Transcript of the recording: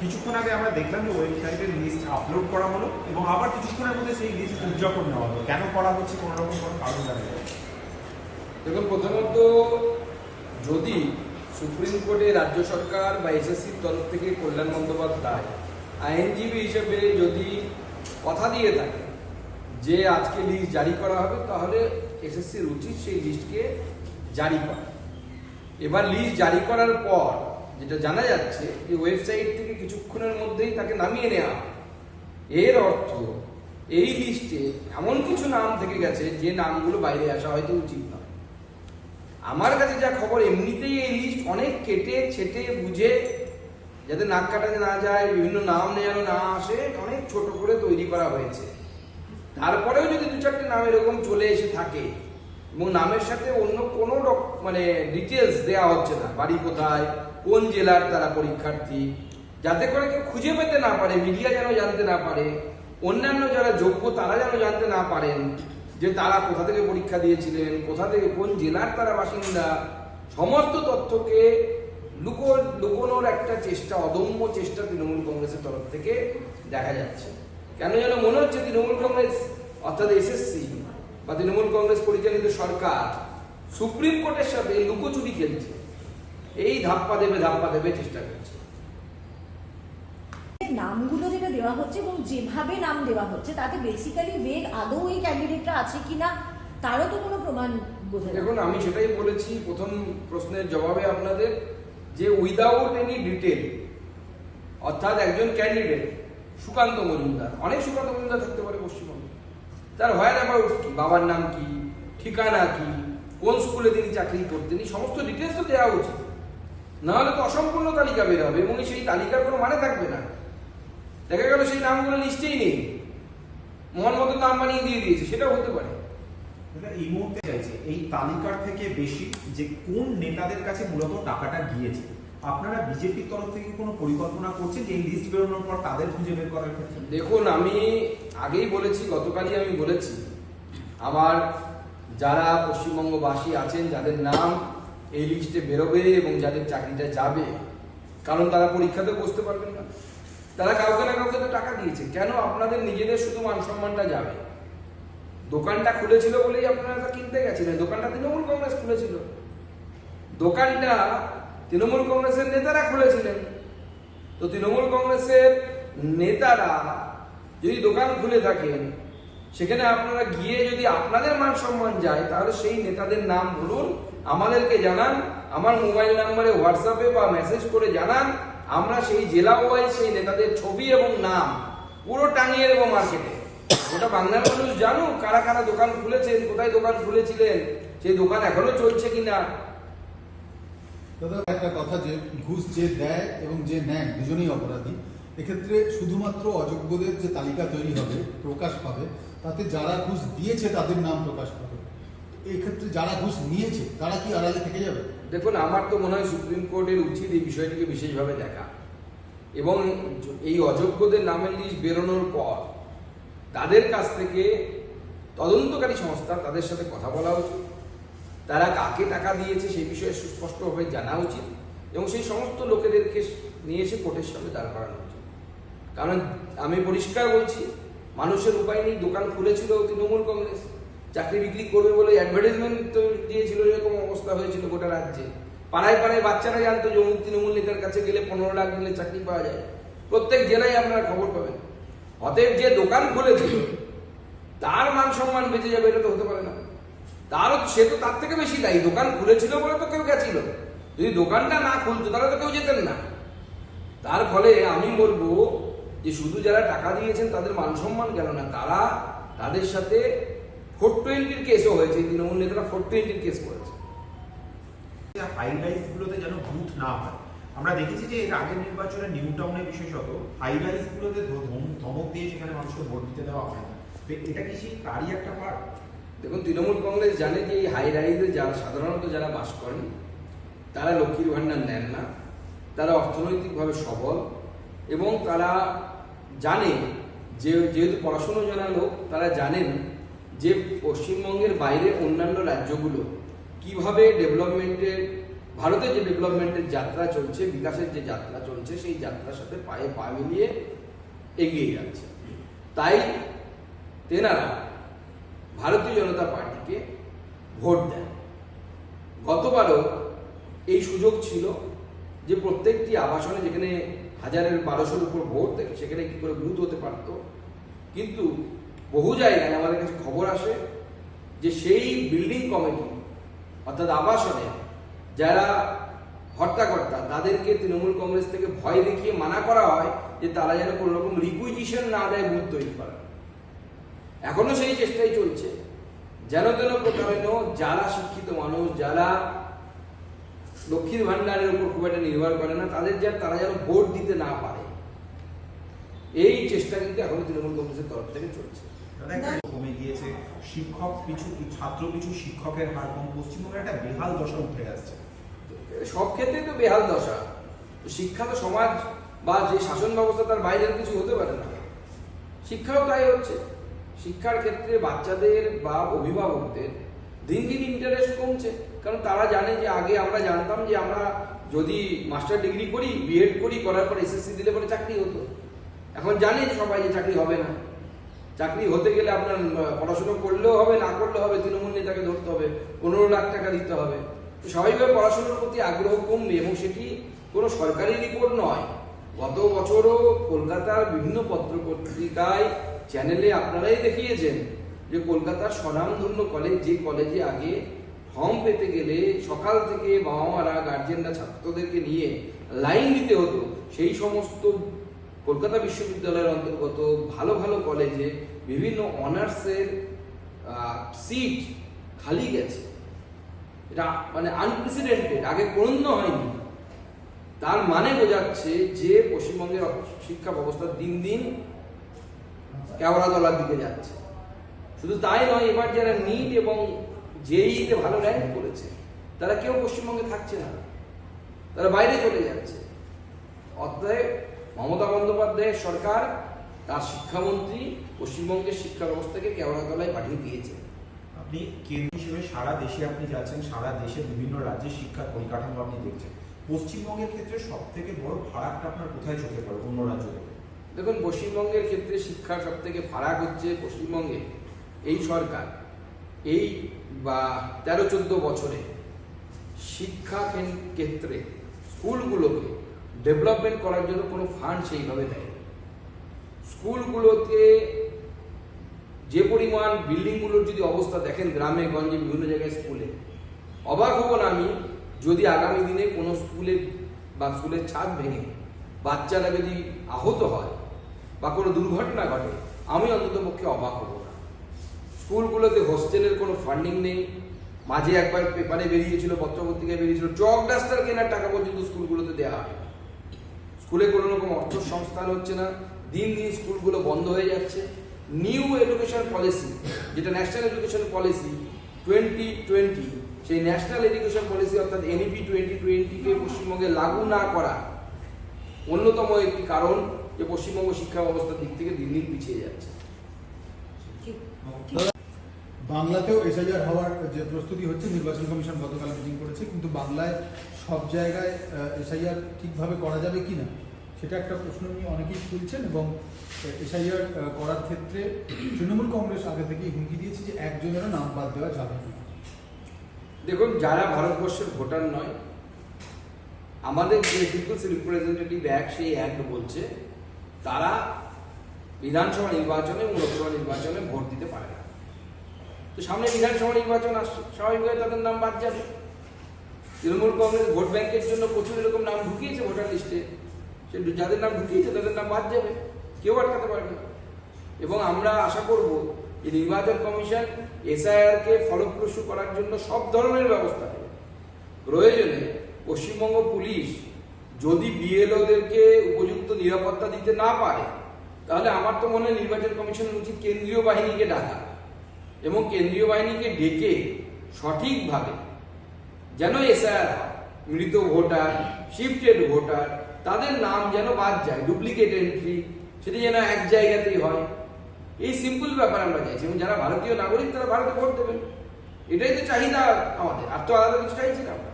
কিছুক্ষণ আগে আমরা দেখলাম যে ওয়েবসাইটের লিস্ট আপলোড করা হলো এবং আবার কিছুক্ষণের মধ্যে সেই লিস্ট উদযাপন নেওয়া হলো কেন করা হচ্ছে কোনো রকম কোনো কারণ জানা। দেখুন, প্রথমত যদি সুপ্রিম কোর্টে রাজ্য সরকার বা এসএসসির তরফ থেকে কল্যাণ বন্দ্যোপাধ্যায় আইনজীবী হিসেবে যদি কথা দিয়ে থাকে যে আজকে লিস্ট জারি করা হবে, তাহলে এসএসসির উচিত সেই লিস্টকে জারি করা এবার লিস্ট জারি করার পর যেটা জানা যাচ্ছে যে ওয়েবসাইট থেকে কিছুক্ষণের মধ্যেই তাকে নামিয়ে নেওয়া এর অর্থ, এই লিস্টে এমন কিছু নাম থেকে গেছে যে নামগুলো বাইরে আসা হয়তো উচিত নয়। আমার কাছে যা খবর, এমনিতেই এই লিস্ট অনেক কেটে, ছেটে, বুঝে, যাতে নাক কাটাতে না যায়, বিভিন্ন নাম যেন না আসে, অনেক ছোট করে তৈরি করা হয়েছে। তারপরেও যদি দু চারটে নাম এরকম চলে এসে থাকে এবং নামের সাথে অন্য কোনো মানে ডিটেলস দেওয়া হচ্ছে না। বাড়ি কোথায়, কোন জেলার তারা পরীক্ষার্থী, যাতে করে কেউ খুঁজে পেতে না পারে মিডিয়া যেন জানতে না পারে, অন্যান্য যারা যোগ্য তারা যেন জানতে না পারেন যে তারা কোথা থেকে পরীক্ষা দিয়েছিলেন, কোথা থেকে, কোন জেলার তারা বাসিন্দা, সমস্ত তথ্যকে লুকো লুকোনোর একটা চেষ্টা, অদম্য চেষ্টা তৃণমূল কংগ্রেসের তরফ থেকে দেখা যাচ্ছে। কেন যেন মনে হচ্ছে তৃণমূল কংগ্রেস, অর্থাৎ এসএসসি বা তৃণমূল কংগ্রেস পরিচালিত সরকার সুপ্রিম কোর্টের সাথে লুকোচুরি খেলছে। এই ধাপ্পা দেবে ধাপ্পা দেবে চেষ্টা করছে। নামগুলো যেটা দেওয়া হচ্ছে এবং যেভাবে নাম দেওয়া হচ্ছে তাতে বেসিক্যালি বেগ আদৌ এই ক্যান্ডিডেটটা আছে কিনা তারও তো কোনো প্রমাণ বোঝা দেখুন আমি সেটাই বলেছি প্রথম প্রশ্নের জবাবে আপনাদের যে উইদাউট এনি ডিটেল অর্থাৎ একজন ক্যান্ডিডেট সুকান্ত মজুমদার অনেক সুকান্ত মজুমদার থাকতে পারে পশ্চিমবঙ্গে। তার হয় না কি বাবার নাম কি, ঠিকানা কি, কোন স্কুলে তিনি চাকরি করতেন, এই সমস্ত ডিটেলস তো দেওয়া উচিত। নাহলে তো অসম্পূর্ণ তালিকা বের হবে, এবং সেই তালিকার কোনো মানে থাকবে না। দেখা গেল সেই নামগুলো লিস্টেই নেই। মতো নাম বানিয়ে দিয়ে দিয়েছে, সেটাও হতে পারে। এই মুহূর্তে চাইছে, এই তালিকার থেকে বেশি যে কোন নেতাদের কাছে মূলত টাকাটা গিয়েছে আপনারা বিজেপির তরফ থেকে কোনো পরিকল্পনা করছেন যে এই লিস্ট বেরোনোর পর তাদের খুঁজে বের করার ক্ষেত্রে? দেখুন, আমি আগেই বলেছি, গতকালই আমি বলেছি, আমার যারা পশ্চিমবঙ্গবাসী আছেন, যাদের নাম এই লিস্টে বেরোবে এবং যাদের চাকরিটা যাবে, কারণ তারা পরীক্ষাতে বসতে পারবেন না। তারা কাউকে না কাউকে তো টাকা দিয়েছে। কেন? আপনাদের নিজেদের শুধু মান সম্মানটা যাবে। দোকানটা খুলেছিল বলেই আপনারা তা কিনতে গেছিলেন। দোকানটা তৃণমূল কংগ্রেস খুলেছিল। দোকানটা তৃণমূল কংগ্রেসের নেতারা খুলেছিলেন। তো তৃণমূল কংগ্রেসের নেতারা যদি দোকান খুলে থাকেন, সেখানে আপনারা গিয়ে যদি আপনাদের মান সম্মান যায়, তাহলে সেই নেতাদের নাম বলুন, আমাদেরকে জানান, আমার মোবাইল নাম্বারে হোয়াটসঅ্যাপে বা মেসেজ করে জানান, আমরা সেই জেলা ওয়াইজ সেই নেতাদের ছবি এবং নাম পুরো টাঙিয়ে দেবো মার্কেটে। ওটা বাংলার মানুষ জানুক কারা কারা দোকান খুলেছেন, কোথায় দোকান খুলেছিলেন, সেই দোকান এখনও চলছে কিনা দাদা একটা কথা যে ঘুষ যে দেয় এবং যে নেয়, দুজনেই অপরাধী। এক্ষেত্রে শুধুমাত্র অযোগ্যদের যে তালিকা তৈরি হবে, প্রকাশ পাবে, তাতে যারা ঘুষ দিয়েছে তাদের নাম প্রকাশ পাবে। এক্ষেত্রে যারা ঘুষ নিয়েছে, তারা কি আড়ালে থেকে যাবে? দেখুন, আমার তো মনে হয় সুপ্রিম কোর্টের উচিত এই বিষয়টিকে বিশেষভাবে দেখা। এবং এই অযোগ্যদের নামের লিস্ট বেরোনোর পর তাদের কাছ থেকে তদন্তকারী সংস্থা তাদের সাথে কথা বলা উচিত। তারা কাকে টাকা দিয়েছে সেই বিষয়ে সুস্পষ্টভাবে জানা উচিত এবং সেই সমস্ত লোকেদেরকে নিয়ে এসে কোর্টের সামনে দাঁড় করানো উচিত। কারণ আমি পরিষ্কার বলছি, মানুষের উপায় নেই, দোকান খুলেছিল তৃণমূল কংগ্রেস, চাকরি বিক্রি করবে বলে অ্যাডভার্টাইজমেন্ট দিয়েছিল, এরকম অবস্থা হয়েছিল গোটা রাজ্যে। পাড়ায় পাড়ায় বাচ্চারা জানতো যে অমুক তৃণমূল নেতার কাছে গেলে পনেরো লাখ দিলে চাকরি পাওয়া যায়। প্রত্যেক জেলায় আপনারা খবর পাবেন। অতএব যে দোকান খুলেছিল, তার মান সম্মান বেঁচে যাবে, এটা তো হতে পারে না। তারও সে তো তার থেকে বেশি দায়ী। দোকান খুলেছিল বলে তো কেউ গেছিল। যদি দোকানটা না খুলতো, তাহলে তো কেউ যেতেন না। তার ফলে আমি বলব যে শুধু যারা টাকা দিয়েছেন, তাদের মান সম্মান গেল না। তারা তাদের সাথে ফোর টোয়েন্টির কেসও হয়েছে। তৃণমূল নেতারা ফোর টোয়েন্টির কেস করেছে। হাইলাইটস গুলোতে যেন বুথ না হয়। আমরা দেখেছি যে এর আগের নির্বাচনে নিউ টাউনে বিশেষত হাইলাইটস গুলোতে ধ- ধম- ধমক দিয়ে সেখানে মানুষকে ভোট দিতে দেওয়া হয় না। এটা কি সেই তারই একটা পার্ট দেখুন, তৃণমূল কংগ্রেস জানে যে এই হাই রাইজে যারা, সাধারণত যারা বাস করেন, তারা লক্ষ্মীর ভাণ্ডার নেন না। তারা অর্থনৈতিকভাবে সবল এবং তারা জানে যে, যেহেতু পড়াশুনো জানা লোক, তারা জানেন যে পশ্চিমবঙ্গের বাইরে অন্যান্য রাজ্যগুলো কীভাবে ডেভেলপমেন্টের ভারতের যে ডেভেলপমেন্টের যাত্রা চলছে, বিকাশের যে যাত্রা চলছে, সেই যাত্রার সাথে পায়ে পা মিলিয়ে এগিয়ে যাচ্ছে। তাই তেনারা ভারতীয় জনতা পার্টিকে ভোট দেয় গতবারও এই সুযোগ ছিল যে প্রত্যেকটি আবাসনে যেখানে হাজারের বারোশোর উপর ভোট থাকে সেখানে কী করে বুথ হতে পারত। কিন্তু বহু জায়গায় আমাদের কাছে খবর আসে যে সেই বিল্ডিং কমিটি, অর্থাৎ আবাসনে, যারা হর্তাকর্তা, তাদেরকে তৃণমূল কংগ্রেস থেকে ভয় দেখিয়ে মানা করা হয় যে তারা যেন কোনো রকম রিকুইজিশন না দেয় বুথ তৈরি করা এখনও সেই চেষ্টাই চলছে। যেন তেন প্রকারেণ যারা শিক্ষিত মানুষ যারা লক্ষ্মীর ভান্ডারের উপর খুব একটা নির্ভর করে না তাদের যা তারা যেন ভোট দিতে না পারে এই চেষ্টা কিন্তু এখনও তৃণমূল কংগ্রেসের তরফ থেকে চলছে। কমে গিয়েছে। শিক্ষক পিছু ছাত্র পিছু শিক্ষকের হার কম পশ্চিমবঙ্গে একটা বেহাল দশা উঠে আসছে। সব ক্ষেত্রে তো বেহাল দশা। শিক্ষা তো সমাজ বা যে শাসন ব্যবস্থা তার বাইরের কিছু হতে পারে না। শিক্ষাও তাই হচ্ছে। শিক্ষার ক্ষেত্রে বাচ্চাদের বা অভিভাবকদের দিন দিন ইন্টারেস্ট কমছে। কারণ তারা জানে যে আগে আমরা জানতাম যে আমরা যদি মাস্টার ডিগ্রি করি বিএড করি, করার পর এসএসসি দিলে পরে চাকরি হতো। এখন জানে সবাই যে চাকরি হবে না। চাকরি হতে গেলে আপনার পড়াশুনো করলেও হবে, না করলেও হবে, তৃণমূল নেতাকে ধরতে হবে, পনেরো লাখ টাকা দিতে হবে। স্বাভাবিকভাবে পড়াশোনার প্রতি আগ্রহ কমবে এবং সেটি কোনো সরকারি রিপোর্ট নয়। গত বছরও কলকাতার বিভিন্ন পত্র পত্রিকায় চ্যানেলে আপনারাই দেখিয়েছেন যে কলকাতার স্বনামধন্য কলেজ যে কলেজে আগে ফর্ম পেতে গেলে সকাল থেকে বাবা মারা গার্জেনরা ছাত্রদেরকে নিয়ে লাইন দিতে হতো। সেই সমস্ত কলকাতা বিশ্ববিদ্যালয়ের অন্তর্গত ভালো ভালো কলেজে বিভিন্ন অনার্সের সিট খালি গেছে। এটা মানে আনপ্রেসিডেন্টেড আগে কোনদিন হয়নি। তার মানে বোঝাচ্ছে যে পশ্চিমবঙ্গের শিক্ষা ব্যবস্থা দিন দিন কেওড়া তলার দিকে যাচ্ছে। শুধু তাই নয়, এবার যারা নিট এবং জেইতে ভালো র্যাঙ্ক করেছে, তারা কেউ পশ্চিমবঙ্গে থাকছে না। তারা বাইরে চলে যাচ্ছে। অতএব মমতা বন্দ্যোপাধ্যায়ের সরকার, তার শিক্ষামন্ত্রী পশ্চিমবঙ্গের শিক্ষা ব্যবস্থাকে কেওড়াতলায় পাঠিয়ে দিয়েছে। আপনি কেন্দ্র হিসেবে সারা দেশে আপনি যাচ্ছেন, সারা দেশে বিভিন্ন রাজ্যের শিক্ষার পরিকাঠামো আপনি দেখছেন। পশ্চিমবঙ্গের ক্ষেত্রে সব থেকে বড় ফারাকটা আপনার কোথায় চোখে পড়ে? অন্য রাজ্য থেকে। দেখুন, পশ্চিমবঙ্গের ক্ষেত্রে শিক্ষার সব থেকে ফারাক হচ্ছে পশ্চিমবঙ্গে এই সরকার। এই, বা তেরো চোদ্দ বছরে শিক্ষা ক্ষেত্রে স্কুলগুলোকে ডেভেলপমেন্ট করার জন্য কোনো ফান্ড সেইভাবে দেয় স্কুলগুলোতে যে পরিমাণ বিল্ডিংগুলোর যদি অবস্থা দেখেন গ্রামে, গঞ্জে, বিভিন্ন জায়গায় স্কুলে, অবাক হব না আমি যদি আগামী দিনে কোনো স্কুলে বা স্কুলের ছাদ ভেঙে বাচ্চারা যদি আহত হয় বা কোনো দুর্ঘটনা ঘটে, আমি অন্তত পক্ষে অবাক হব না। স্কুলগুলোতে হোস্টেলের কোনো ফান্ডিং নেই। মাঝে একবার পেপারে বেরিয়েছিল, পত্রপত্রিকায় বেরিয়েছিল, চক ডাস্টার কেনার টাকা পর্যন্ত স্কুলগুলোতে দেওয়া হয়। স্কুলে কোনো রকম অর্থ সংস্থান হচ্ছে না। দিন দিন স্কুলগুলো বন্ধ হয়ে যাচ্ছে। নিউ এডুকেশন পলিসি, যেটা national education policy twenty twenty, সেই ন্যাশনাল এডুকেশন পলিসি অর্থাৎ এনইপি টোয়েন্টি টোয়েন্টিকে পশ্চিমবঙ্গে লাগু না করা অন্যতম একটি কারণ। যে পশ্চিমবঙ্গ শিক্ষা ব্যবস্থার দিক থেকে দিন দিন পিছিয়ে যাচ্ছে। বাংলাতেও এসআইআর হওয়ার যে প্রস্তুতি হচ্ছে নির্বাচন কমিশন গতকাল মিটিং করেছে কিন্তু বাংলায় সব জায়গায় এসআইআর ঠিকভাবে করা যাবে কি না সেটা একটা প্রশ্ন নিয়ে অনেকেই তুলছেন এবং এসআইআর করার ক্ষেত্রে তৃণমূল কংগ্রেস আগে থেকেই হুমকি দিয়েছে যে একজনেরও নাম বাদ দেওয়া যাবে না। দেখুন যারা ভারতবর্ষের ভোটার নয় আমাদের যে পিপলস রিপ্রেজেন্টেটিভ অ্যাক্ট সেই অ্যাক্ট বলছে তারা বিধানসভা নির্বাচনে এবং লোকসভা নির্বাচনে ভোট দিতে পারে না। তো সামনে বিধানসভা নির্বাচন আসছে, স্বাভাবিকভাবে তাদের নাম বাদ যাবে। তৃণমূল কংগ্রেস ভোট ব্যাংকের জন্য প্রচুর এরকম নাম ঢুকিয়েছে ভোটার লিস্টে। সে যাদের নাম ঢুকিয়েছে, তাদের নাম বাদ যাবে। কেউ আটকাতে পারবে না। এবং আমরা আশা করব যে নির্বাচন কমিশন এসআইআরকে ফলপ্রসূ করার জন্য সব ধরনের ব্যবস্থা প্রয়োজনে পশ্চিমবঙ্গ পুলিশ যদি বিএলওদেরকে উপযুক্ত নিরাপত্তা দিতে না পারে, তাহলে আমার তো মনে হয় নির্বাচন কমিশনের উচিত কেন্দ্রীয় বাহিনীকে ডাকা এবং কেন্দ্রীয় বাহিনীকে ডেকে সঠিকভাবে যেন এসআইআর হয়, মৃত ভোটার, শিফটেড ভোটার, তাদের নাম যেন বাদ যায়, ডুপ্লিকেট এন্ট্রি, সেটি যেন এক জায়গাতেই হয়। এই সিম্পল ব্যাপার আমরা চাইছি এবং যারা ভারতীয় নাগরিক তারা ভারতে ভোট দেবেন। এটাই তো চাহিদা আমাদের, আর তো আলাদা কিছু চাইছি না আমরা।